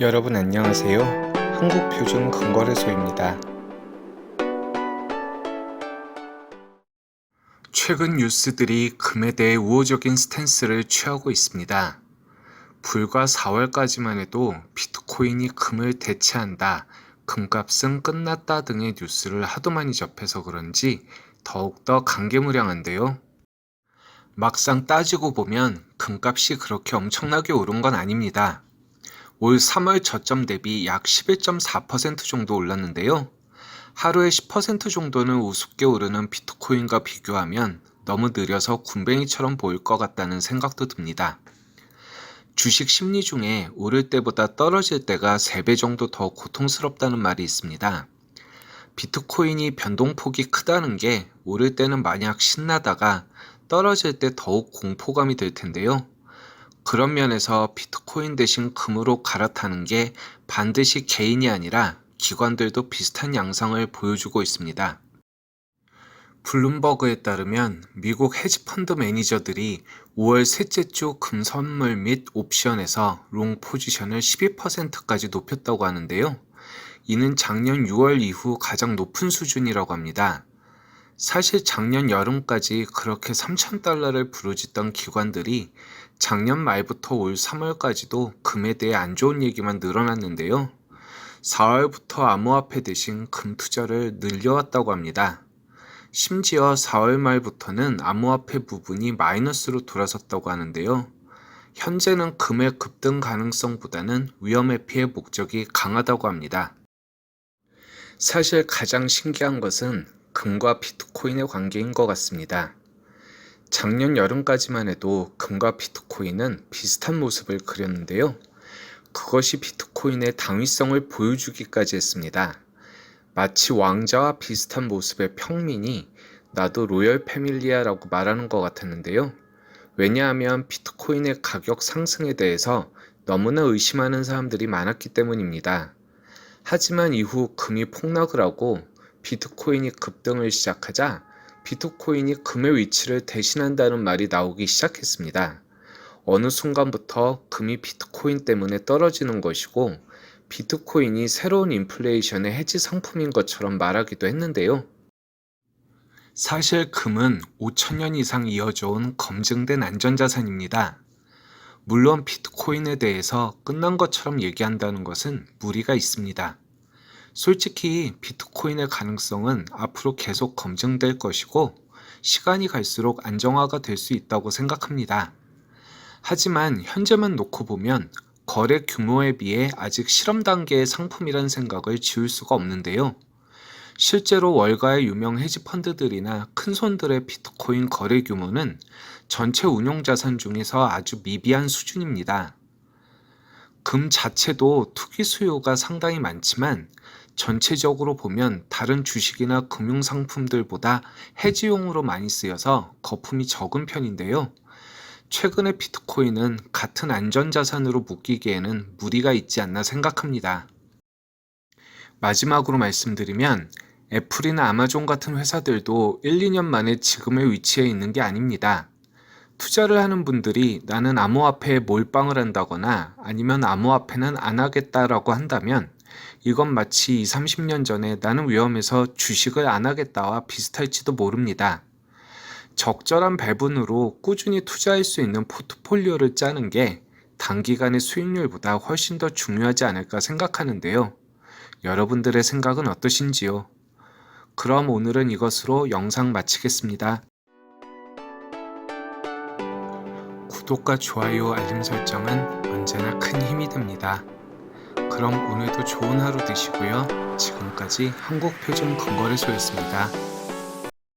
여러분 안녕하세요. 한국표준 금거래소입니다. 최근 뉴스들이 금에 대해 우호적인 스탠스를 취하고 있습니다. 불과 4월까지만 해도 비트코인이 금을 대체한다, 금값은 끝났다 등의 뉴스를 하도 많이 접해서 그런지 더욱더 강개무량한데요. 막상 따지고 보면 금값이 그렇게 엄청나게 오른 건 아닙니다. 올 3월 저점 대비 약 11.4% 정도 올랐는데요. 하루에 10% 정도는 우습게 오르는 비트코인과 비교하면 너무 느려서 군뱅이처럼 보일 것 같다는 생각도 듭니다. 주식 심리 중에 오를 때보다 떨어질 때가 3배 정도 더 고통스럽다는 말이 있습니다. 비트코인이 변동폭이 크다는 게 오를 때는 마냥 신나다가 떨어질 때 더욱 공포감이 들 텐데요. 그런 면에서 비트코인 대신 금으로 갈아타는 게 반드시 개인이 아니라 기관들도 비슷한 양상을 보여주고 있습니다. 블룸버그에 따르면 미국 헤지펀드 매니저들이 5월 셋째 주 금 선물 및 옵션에서 롱 포지션을 12%까지 높였다고 하는데요. 이는 작년 6월 이후 가장 높은 수준이라고 합니다. 사실 작년 여름까지 그렇게 3,000달러를 부르짖던 기관들이 작년 말부터 올 3월까지도 금에 대해 안 좋은 얘기만 늘어났는데요. 4월부터 암호화폐 대신 금 투자를 늘려왔다고 합니다. 심지어 4월 말부터는 암호화폐 부분이 마이너스로 돌아섰다고 하는데요. 현재는 금의 급등 가능성보다는 위험 회피의 목적이 강하다고 합니다. 사실 가장 신기한 것은 금과 비트코인의 관계인 것 같습니다. 작년 여름까지만 해도 금과 비트코인은 비슷한 모습을 그렸는데요. 그것이 비트코인의 당위성을 보여주기까지 했습니다. 마치 왕자와 비슷한 모습의 평민이 나도 로열 패밀리아라고 말하는 것 같았는데요. 왜냐하면 비트코인의 가격 상승에 대해서 너무나 의심하는 사람들이 많았기 때문입니다. 하지만 이후 금이 폭락을 하고 비트코인이 급등을 시작하자 비트코인이 금의 위치를 대신한다는 말이 나오기 시작했습니다. 어느 순간부터 금이 비트코인 때문에 떨어지는 것이고 비트코인이 새로운 인플레이션의 해지 상품인 것처럼 말하기도 했는데요. 사실 금은 5천년 이상 이어져온 검증된 안전자산입니다. 물론 비트코인에 대해서 끝난 것처럼 얘기한다는 것은 무리가 있습니다. 솔직히 비트코인의 가능성은 앞으로 계속 검증될 것이고 시간이 갈수록 안정화가 될 수 있다고 생각합니다. 하지만 현재만 놓고 보면 거래 규모에 비해 아직 실험 단계의 상품이란 생각을 지울 수가 없는데요. 실제로 월가의 유명 헤지 펀드들이나 큰 손들의 비트코인 거래 규모는 전체 운용 자산 중에서 아주 미비한 수준입니다. 금 자체도 투기 수요가 상당히 많지만 전체적으로 보면 다른 주식이나 금융 상품들보다 해지용으로 많이 쓰여서 거품이 적은 편인데요. 최근에 비트코인은 같은 안전자산으로 묶이기에는 무리가 있지 않나 생각합니다. 마지막으로 말씀드리면 애플이나 아마존 같은 회사들도 1, 2년 만에 지금의 위치에 있는 게 아닙니다. 투자를 하는 분들이 나는 암호화폐에 몰빵을 한다거나 아니면 암호화폐는 안 하겠다라고 한다면 이건 마치 20, 30년 전에 나는 위험해서 주식을 안 하겠다와 비슷할지도 모릅니다. 적절한 배분으로 꾸준히 투자할 수 있는 포트폴리오를 짜는 게 단기간의 수익률보다 훨씬 더 중요하지 않을까 생각하는데요. 여러분들의 생각은 어떠신지요? 그럼 오늘은 이것으로 영상 마치겠습니다. 구독과 좋아요, 알림 설정은 언제나 큰 힘이 됩니다. 그럼 오늘도 좋은 하루 되시고요. 지금까지 한국표준 금거래소였습니다.